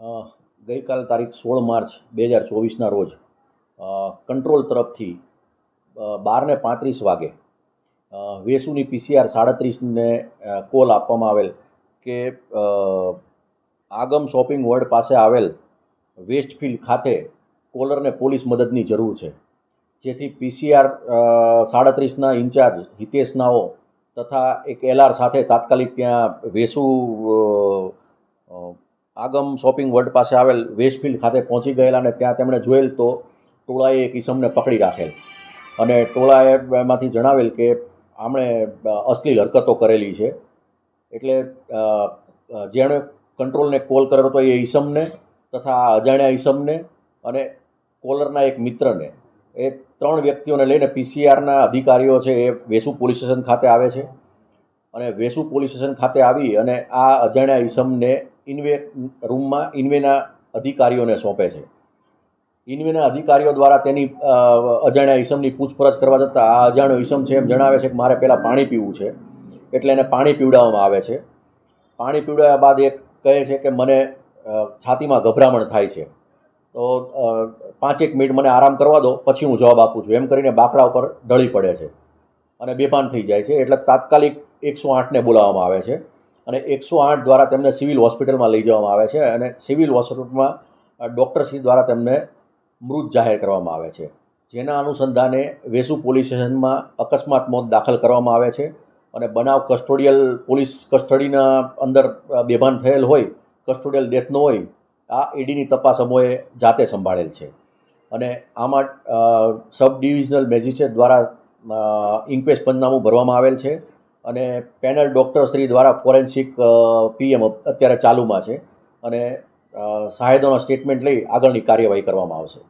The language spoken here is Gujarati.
ગઈકાલ તારીખ સોળ માર્ચ બે હજાર ચોવીસના રોજ કંટ્રોલ તરફથી બારને પાંત્રીસ વાગે વેસુની પીસીઆર સાડત્રીસને કોલ આપવામાં આવેલ કે આગમ શોપિંગ વર્લ્ડ પાસે આવેલ વેસ્ટફિલ્ડ ખાતે કોલરને પોલીસ મદદની જરૂર છે. જેથી પીસીઆર સાડત્રીસના ઇન્ચાર્જ હિતેશ નાઓ તથા એક એલઆર સાથે તાત્કાલિક ત્યાં વેસુ આગમ શોપિંગ વર્લ્ડ પાસે આવેલ વેસ્ટફિલ્ડ ખાતે પહોંચી ગયેલા અને ત્યાં તેમણે જોયેલ તો ટોળાએ એક ઈસમને પકડી રાખેલ. અને ટોળાએ એમાંથી જણાવેલ કે આમણે અશ્લીલ હરકતો કરેલી છે. એટલે જેણે કંટ્રોલને કોલ કર્યો હતો એ ઈસમને તથા અજાણ્યા ઈસમને અને કોલરના એક મિત્રને. એ ત્રણ વ્યક્તિઓને લઈને પીસીઆરના અધિકારીઓ છે એ વેસુ પોલીસ સ્ટેશન ખાતે આવે છે. અને વેસુ પોલીસ સ્ટેશન ખાતે આવી અને આ અજાણ્યા ઈસમને ઇન્વે રૂમમાં ઇન્વેના અધિકારીઓને સોંપે છે. ઇન્વેના અધિકારીઓ દ્વારા તેની અજાણ્યા ઈસમની પૂછપરછ કરવા જતાં આ અજાણ્યો ઈસમ છે એમ જણાવે છે કે મારે પહેલાં પાણી પીવું છે, એટલે એને પાણી પીવડાવવામાં આવે છે. પાણી પીવડાવ્યા બાદ એક કહે છે કે મને છાતીમાં ગભરામણ થાય છે. તો પાંચેક મિનિટ મને આરામ કરવા દો, પછી હું જવાબ આપું છું. એમ કરીને બાકડા ઉપર ઢળી પડે છે અને બેભાન થઈ જાય છે. એટલે તાત્કાલિક એકસો આઠને બોલાવવામાં આવે છે. અને એકસો આઠ દ્વારા તેમને સિવિલ હોસ્પિટલમાં લઈ જવામાં આવે છે અને સિવિલ હોસ્પિટલમાં ડૉક્ટરશ્રી દ્વારા તેમને મૃત જાહેર કરવામાં આવે છે. જેના અનુસંધાને વેસુ પોલીસ સ્ટેશનમાં અકસ્માત મોત દાખલ કરવામાં આવે છે અને બનાવ કસ્ટોડિયલ પોલીસ કસ્ટડીના અંદર બેભાન થયેલ હોય, કસ્ટોડિયલ ડેથનો હોય, આ ઈડીની તપાસ અમોએ જાતે સંભાળેલ છે. અને આમાં સબ ડિવિઝનલ મેજિસ્ટ્રેટ દ્વારા ઇન્ક્વેસ્ટ પંચનામું ભરવામાં આવેલ છે. અને પેનલ ડૉક્ટર શ્રી દ્વારા ફોરેન્સિક પીએમ અત્યારે ચાલુમાં છે. અને સાહેદોના સ્ટેટમેન્ટ લઈ આગળની કાર્યવાહી કરવામાં આવશે.